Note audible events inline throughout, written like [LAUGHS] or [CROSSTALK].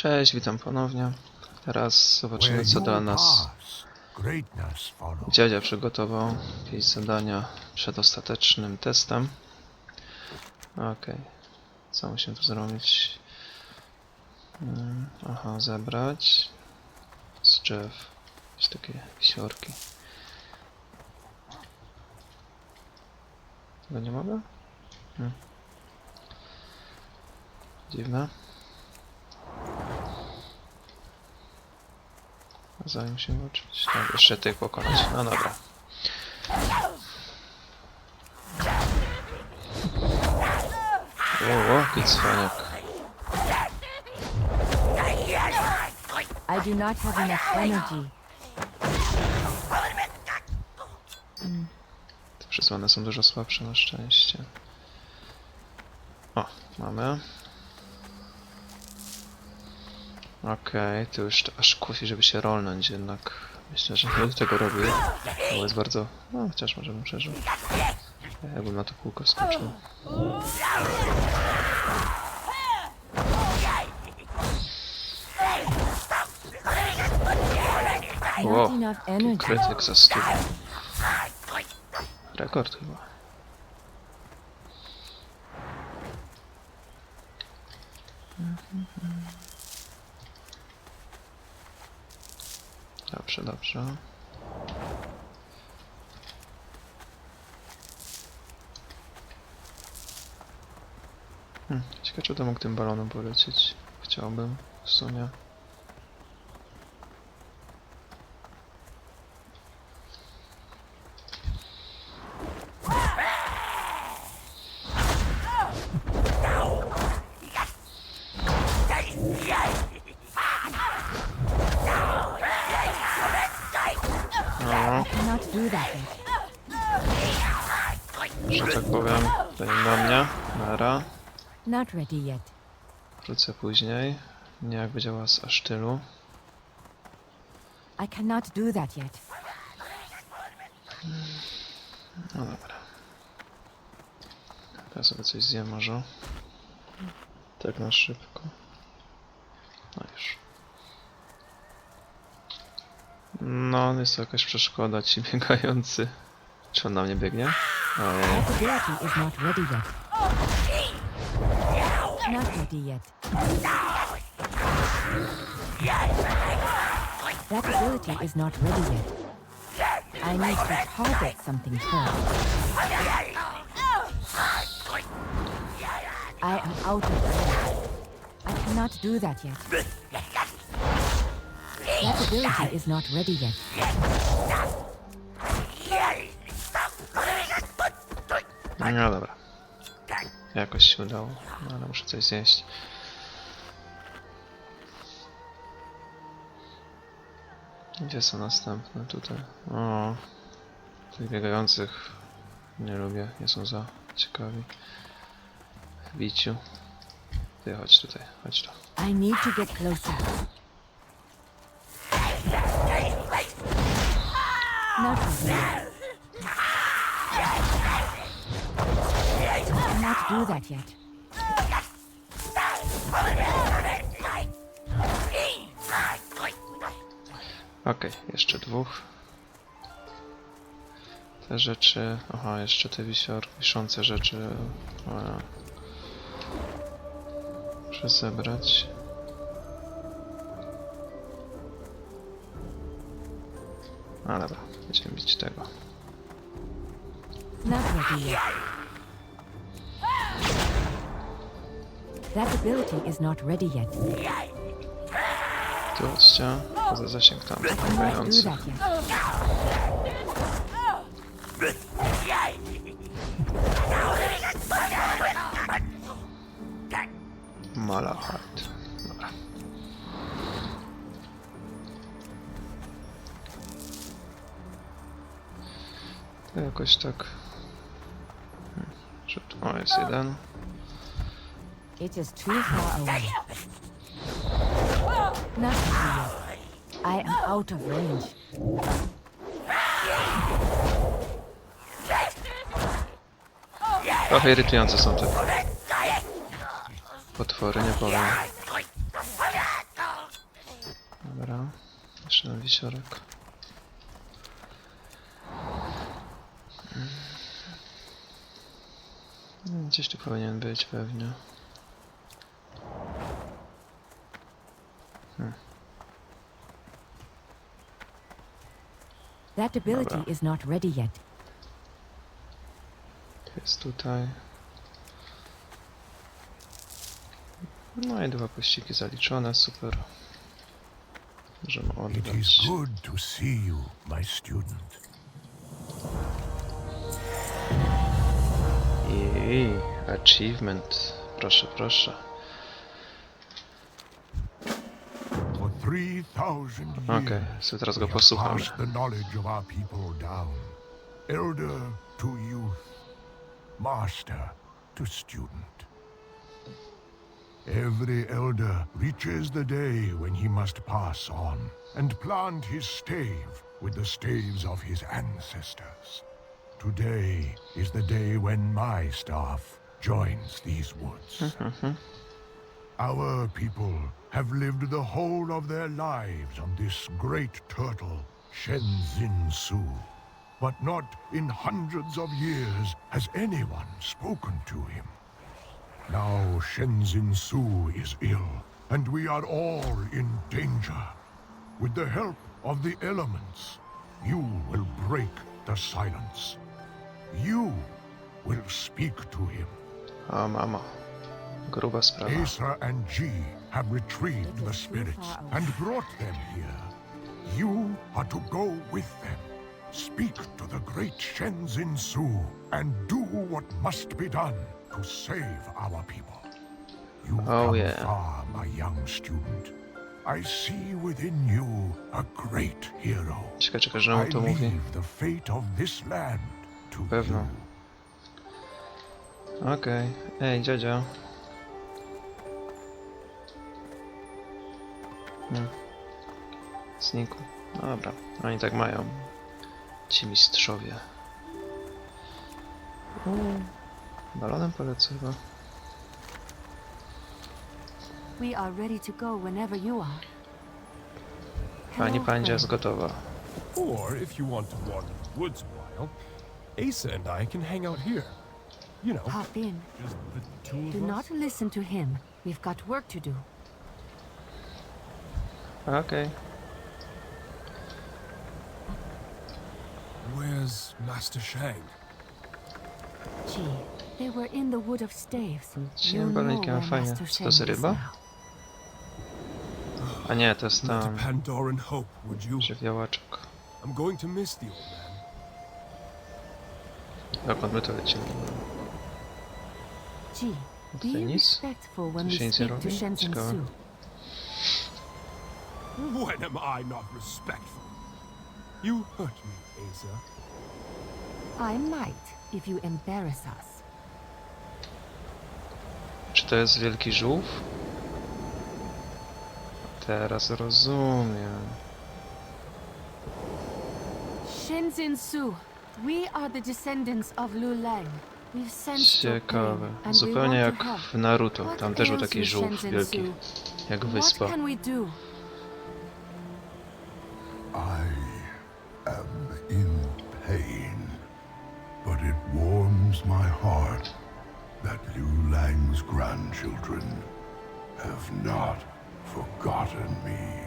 Cześć, witam ponownie. Teraz zobaczymy co dla nas dziadzia przygotował. Jakieś zadania przed ostatecznym testem. Okej. Co musimy tu zrobić? Mm, Aha, zebrać z drzew jakieś takie wisiorki. Tego nie mogę? Hmm. Dziwne. Zanim się uczyć. Tak, jeszcze tych pokonać. No dobra. O, o, jaki cwaniak. I do not have enough energy. Te przesłane są dużo słabsze na szczęście. O, mamy. Okej, tu już to aż kusi, żeby się rolnąć jednak. Myślę, że nie będę tego robił. Bo jest bardzo... No, chociaż może bym przeżył. Jakbym na to kółko skoczył. Wow, krytyk za stół. Rekord chyba. Dobrze, dobrze. Hmm, ciekawe czy to mógł tym balonem polecieć. Chciałbym w sumie. Not ready yet. Wrócę później. Nie jak będzie was aż tylu. I cannot do that yet. No dobra. Ja sobie coś zjem może. Tak na szybko. No już. No, jest to jakaś przeszkoda ci [LAUGHS] biegający. Czy on na mnie biegnie? Ojej. That ability is not ready yet. Not ready yet. That ability is not ready yet. I need to target something first. I am out of range. I cannot do that yet. That ability is not ready yet. No dobra. Jakoś się udało, no, ale muszę coś zjeść. Gdzie są następne tutaj? O, tych biegających nie lubię, nie są za ciekawi. W biciu. Ty chodź tutaj, chodź tu. I need to get closer. Not do that yet. Okej, jeszcze dwóch. Te rzeczy. Aha, jeszcze te wisior, wiszące rzeczy. O, muszę zebrać. A dobra, będziemy bić tego. Not ready yet. That ability is not ready yet. Tu chodźcie, poza zasięg tam I cannot do biegający. that yet. Malachite. Dobra. To jakoś tak... Hmm, Że tu... O, jest jeden. It is too far away. Not. I am out of range. Trochę irytujące są te potwory, nie powiem. Jeszcze jeden wisiorek. Mm, Gdzieś tu powinien być pewnie. That ability Dobra. is not ready yet. Jest tutaj. No i dwa pościgi zaliczone, super. Możemy It is oddać. good to see you, my student. I achievement. Proszę, proszę. Okej, years, sobie teraz go posłuchamy. passed the knowledge of our people down. Elder to youth, master to student. Every elder reaches the day when he must pass on and plant his stave with the staves of his ancestors. Today is the day when my staff joins these woods. Mm-hmm. Our people have lived the whole of their lives on this great turtle, Shenzin Su. But not in hundreds of years has anyone spoken to him. Now Shenzin Su is ill, and we are all in danger. With the help of the elements, you will break the silence. You will speak to him. O, mama. Gruba sprawa. Asa and G have retrieved the spirits and brought them here. You are to go with them. Speak to the great Shenzin Su and do what must be done to save our people. You've Oh, come yeah. far, my young student. I see within you a great hero. Ciekawe, czekaj, że on I to mówi. leave the fate of this land to Pewno. you. Okej. Ej, dziadzia. Hmm. Znikł. Dobra, oni tak mają. Ci mistrzowie. Uuu. Balonem polecę chyba. We are ready to go whenever you are. Pani Pandzia jest gotowa. Or if you want to wander the woods a while, Asa and I can hang out here. You know, Hop in. just the two of Do us. not listen to him. We've got work to do. Okej. Where's Master Shang? Gee, they were in the Wood of Staves. Dzisiaj You know where fajnie. Master to Shang jest is ryba? now. A nie, to jest tam Pandoran Hope, would you? żywiołaczek. I'm going to miss the old man. Dokąd my to lecimy? Gee, Tutaj be nic? respectful when Tu we się nic nie speak to robi? Shenzhen Ciekawe. Su. When am I not respectful? You hurt me, Asa. I might, if you embarrass us. Czy to jest wielki żółw? Teraz rozumiem. Shenzhen Su, we are the descendants of Lu Lang. We've sensed your Ciekawe. pain, and we Zupełnie want jak to help. w Naruto. What Tam też był taki you, żółw wielki. Jak What wyspa. can we do? Warms my heart that Liu Lang's grandchildren have not forgotten me.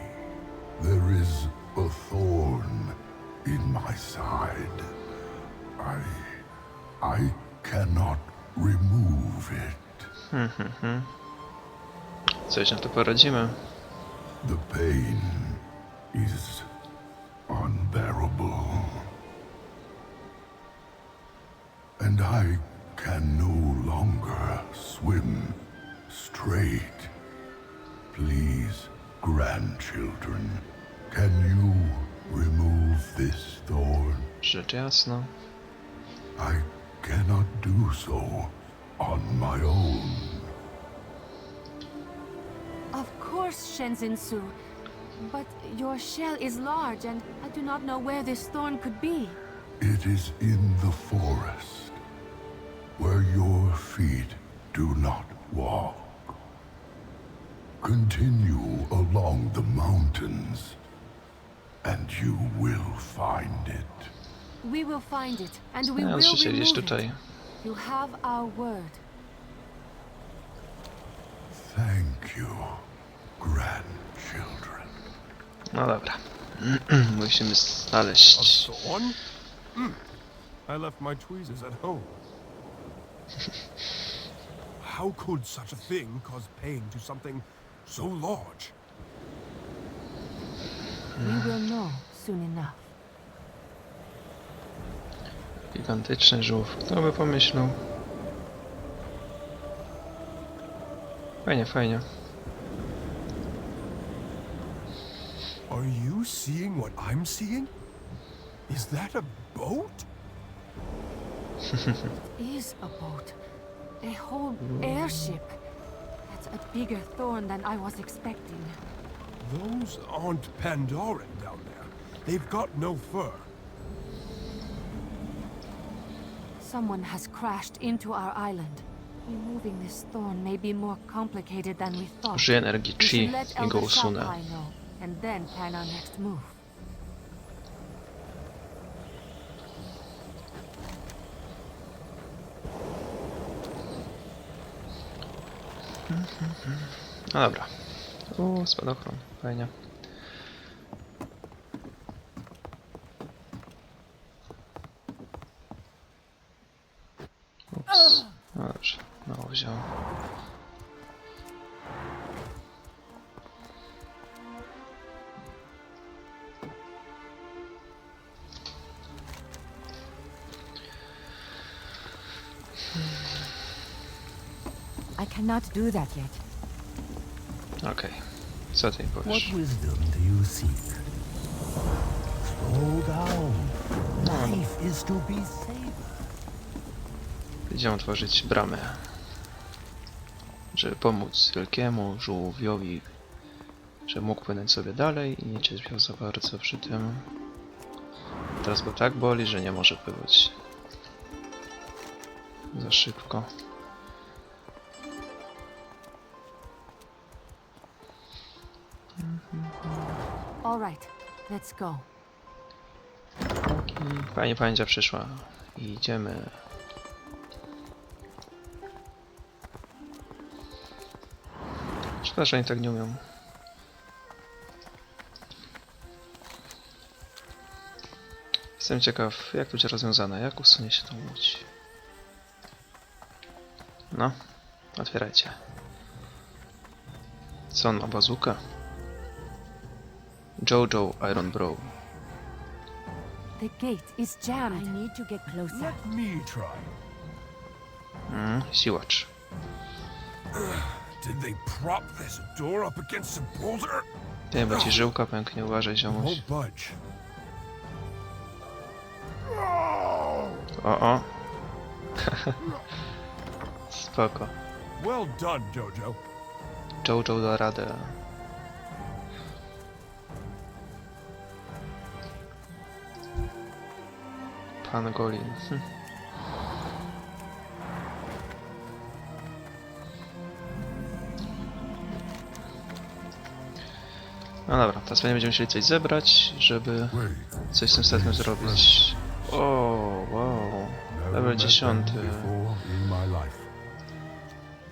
There is a thorn in my side. I. I cannot remove it. Coś na to poradzimy. The pain is Rzecz. I cannot do so on my own. Of course, Shenzhen Su. But your shell is large, and I do not know where this thorn could be. It is in the forest, where your feet do not walk. Continue along the mountains, And you will find it. We will find it, and we Ja will muszę się gdzieś remove tutaj. it. You have our word. Thank you, grandchildren. No dobra. [CLEARS THROAT] Musimy A znaleźć. thorn? Hmm. I left my tweezers at home. [LAUGHS] How could such a thing cause pain to something so large? We will know soon enough. Gigantyczny żółw. Kto by pomyślał? Fajnie, fajnie. Are you seeing what I'm seeing? Is that a boat? [LAUGHS] it is a boat. A whole airship. That's a bigger thorn than I was expecting. Those aren't Pandoran down there. They've got no fur. Someone has crashed into our island. Removing this thorn may be more complicated than we thought. Użyję energii chi i go usunę. And then plan our next move. No dobra. Uuu, spadochron. Fajnie. Cannot do that yet. Okej. Co ty mi What powiesz? wisdom do you seek? Slow down. Life is to be savored. Idziemy otworzyć bramę. Żeby pomóc wielkiemu żółwiowi, że mógł płynąć sobie dalej i nie cierpiał za bardzo przy tym. Teraz go tak boli, że nie może pływać. Za szybko. All right, let's go. Pani pamięcia przyszła. Idziemy. Szkoda, że oni tak nie umią. Jestem ciekaw, jak to będzie rozwiązane. Jak usunie się tą łódź? No, otwierajcie. Co on ma bazukę? Jojo Iron Bro. The gate is I jammed. need to get closer. Let me try. Mm, siłacz. Did they prop this door up against a boulder? Nie, bo ci żyłka pęknie, uważaj ziomuś. O, o. [LAUGHS] Spoko. Well done, Jojo. Jojo da radę. Pan Golin. Hm. No dobra, teraz pewnie będziemy musieli coś zebrać, żeby coś z tym statkiem zrobić. O, wow. Level met them 10. before in my life.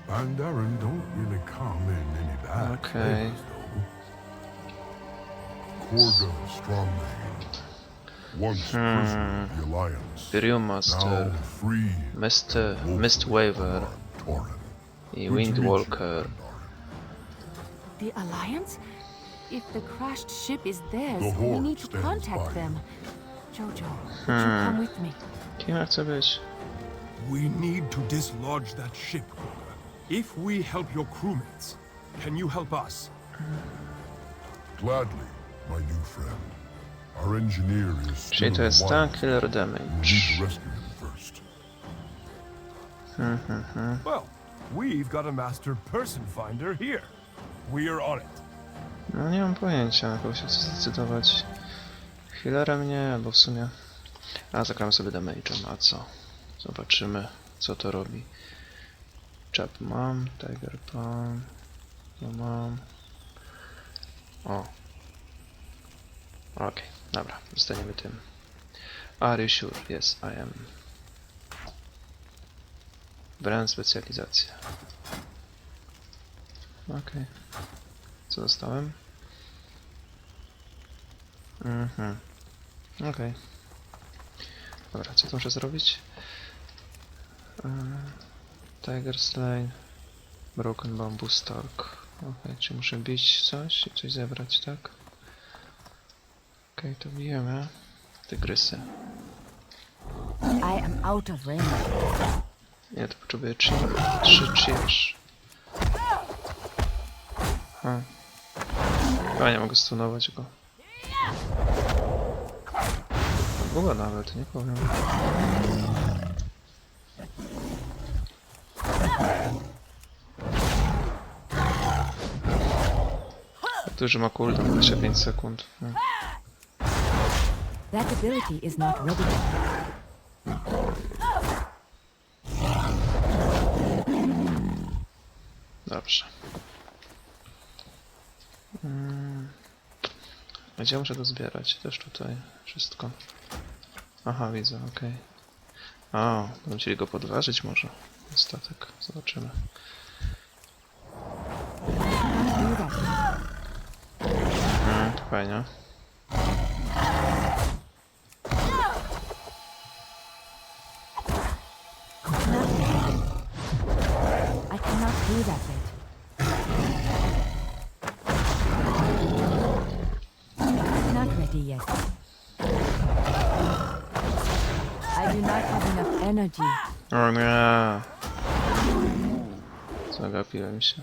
Pandaren don't really come in any bad Okay. Once hmm. prisoner of the Alliance. Imperium Now Master, free. Mist, Mistwaver Torin. i Windwalker. The Alliance? If the crashed ship is theirs, The we need to contact them. Jojo, would you hmm. come with me? Kim ja chcę być? We need to dislodge that ship, Korga. If we help your crewmates, can you help us? Gladly, my new friend. Czyli to jest wild. killer We damage. need to rescue him first. Well, we've got a master person finder here. We're on it. No nie mam pojęcia, kogo się chcę zdecydować. Healerem nie, albo w sumie... A, zagramy sobie damage'em, a co? Zobaczymy, co to robi. Chap mam, Tiger Palm, to mam. O. Okej, dobra, zostaniemy tym. Are you sure? Yes, I am. Brand specjalizacja. Okej. Co dostałem? Mhm. Okej. Dobra, co tu muszę zrobić? Eee, Tiger Slane. Broken Bamboo Stalk. Okej, czy muszę bić coś i coś zebrać, tak? Okej, to bijemy. Tygrysy. I am out of range. Nie, to potrzebuję trzy, trzy cheers. A. Chyba nie mogę stunować go. Długo nawet, nie powiem. Duży ma cooldown, 25 sekund. Hmm. That ability is not ready. Dobrze. Gdzie muszę to zbierać? Też tutaj wszystko. Aha, widzę, okej. A, będą chcieli go podważyć może. Statek, zobaczymy. Mm, fajnie. I cannot do that yet. Not ready yet. I do not have enough energy. O nie! Zagapiłem się.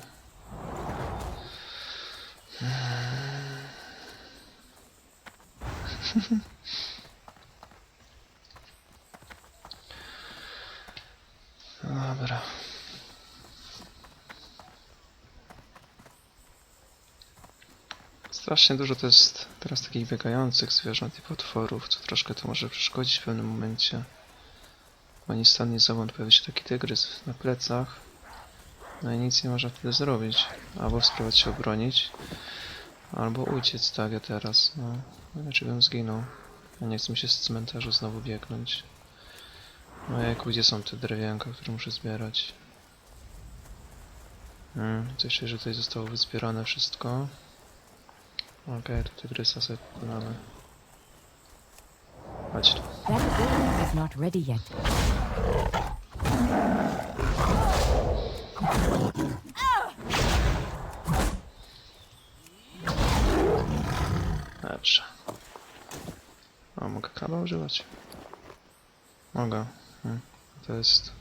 Dobra. Strasznie dużo to jest teraz takich biegających zwierząt i potworów, co troszkę to może przeszkodzić w pewnym momencie. Bo ni stąd, ni zowąd pojawi się taki tygrys na plecach. No i nic nie można wtedy zrobić. Albo spróbować się obronić, albo uciec, tak jak teraz. No, inaczej bym zginął. Ja nie chcę mi się z cmentarza znowu biegnąć. No jak gdzie są te drewienka, które muszę zbierać? Hmm, to jeszcze, że tutaj zostało wyzbierane wszystko. Okej, tu tygrysa sobie pokonamy. Chodź tu. Dobrze. A mogę kraba używać? Mogę. To jest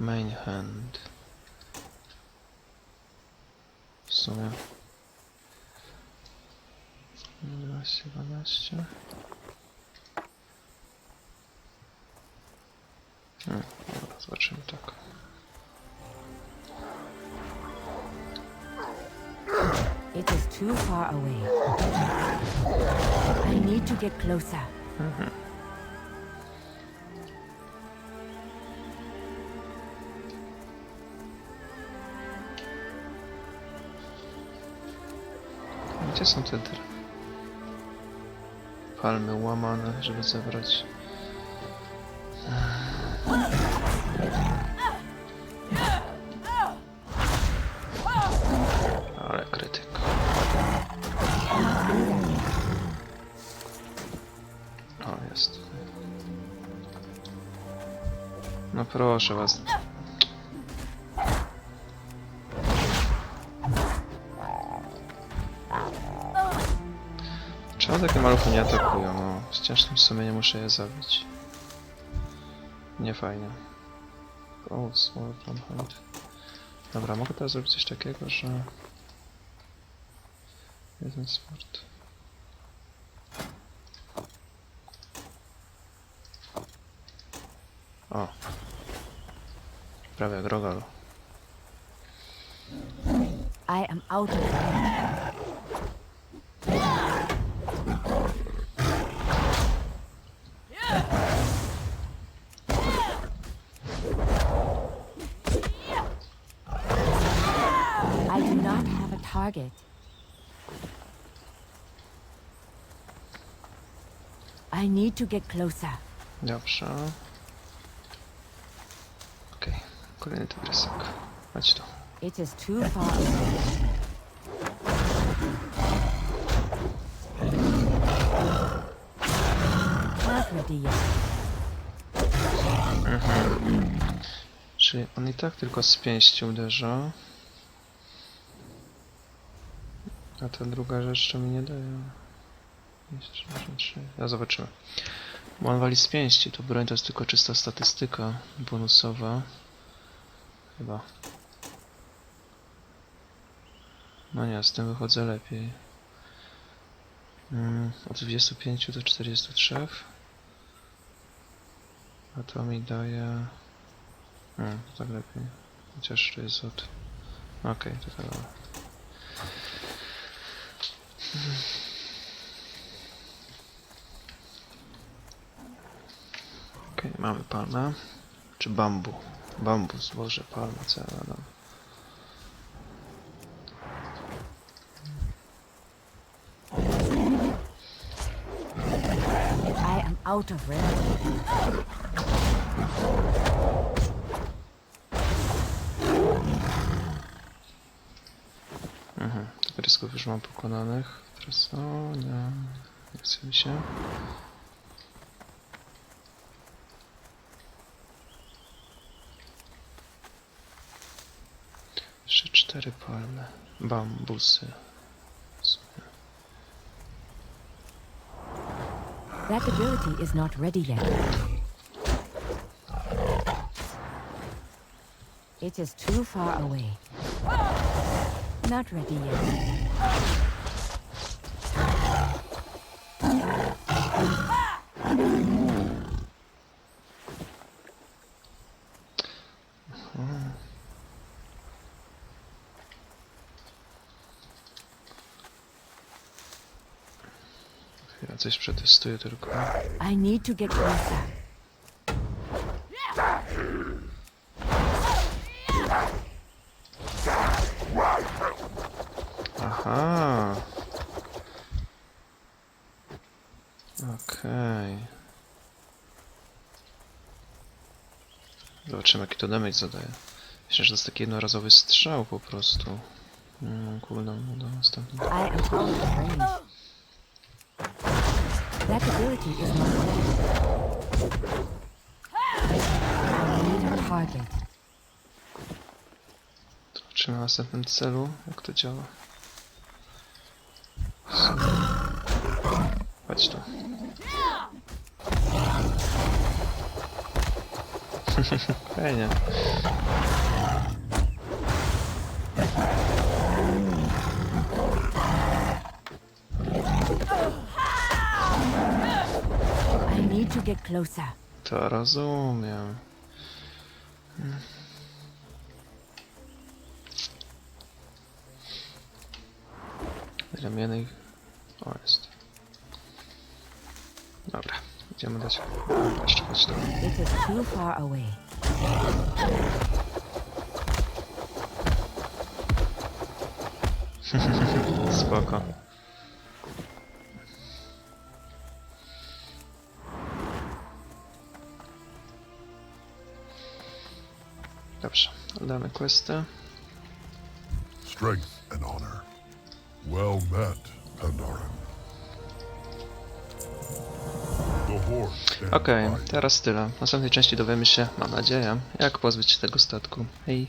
main hand. W sumie. 12, 12. Hmm. Dobra, zobaczymy tak. It is too far away. I need to get closer. Gdzie są te dr- palmy łamane, żeby zebrać? Ale krytyk. O, jest. No proszę was. Takie maluchy nie atakują? No, przecież w sumie nie muszę je zabić. Nie fajnie. O, small from. Dobra, mogę teraz zrobić coś takiego, że... Jeden sport. O. Prawie jak Rogal. I am out of target. I need to get closer. Dobrze. Okej, kolejny tygrysek. Chodź tu. It is too far yet. Czyli on i tak tylko z pięści uderza. A ta druga rzecz to mi nie daje. Może trzy. Ja zobaczymy. Bo on wali z pięści, to broń to jest tylko czysta statystyka bonusowa. Chyba. No nie, z tym wychodzę lepiej. Mm, od 25 do 43. A to mi daje... Hmm, tak lepiej. Chociaż to jest od... Okej, to tak. Okej, mamy palmę. Czy bambu? Bambus, boże, palma, co ja. I am out of. Mhm, tygrysków już mam pokonanych. O nie, nie. Jeszcze cztery palmy. Bambusy. That ability is not ready yet. It is too far away. Not ready yet. Ja coś przetestuję tylko. I need to get closer. Aha. Okej. Zobaczymy jaki to damage zadaje. Myślę, że to jest taki jednorazowy strzał po prostu. Cooldown do następnego. Zobaczymy na następnym celu, jak to działa. Chodź tu. [LAUGHS] Fajnie. I need to get closer. To rozumiem. Ramiennych. O, jest. Dobra, idziemy dać. Jeszcze chodź tu. It is too far away. [LAUGHS] Spoko. Dobrze, damy questy. Strength and honor. Well met, Pandarin. Okej, teraz tyle. W następnej części dowiemy się, mam nadzieję, jak pozbyć się tego statku. Hej!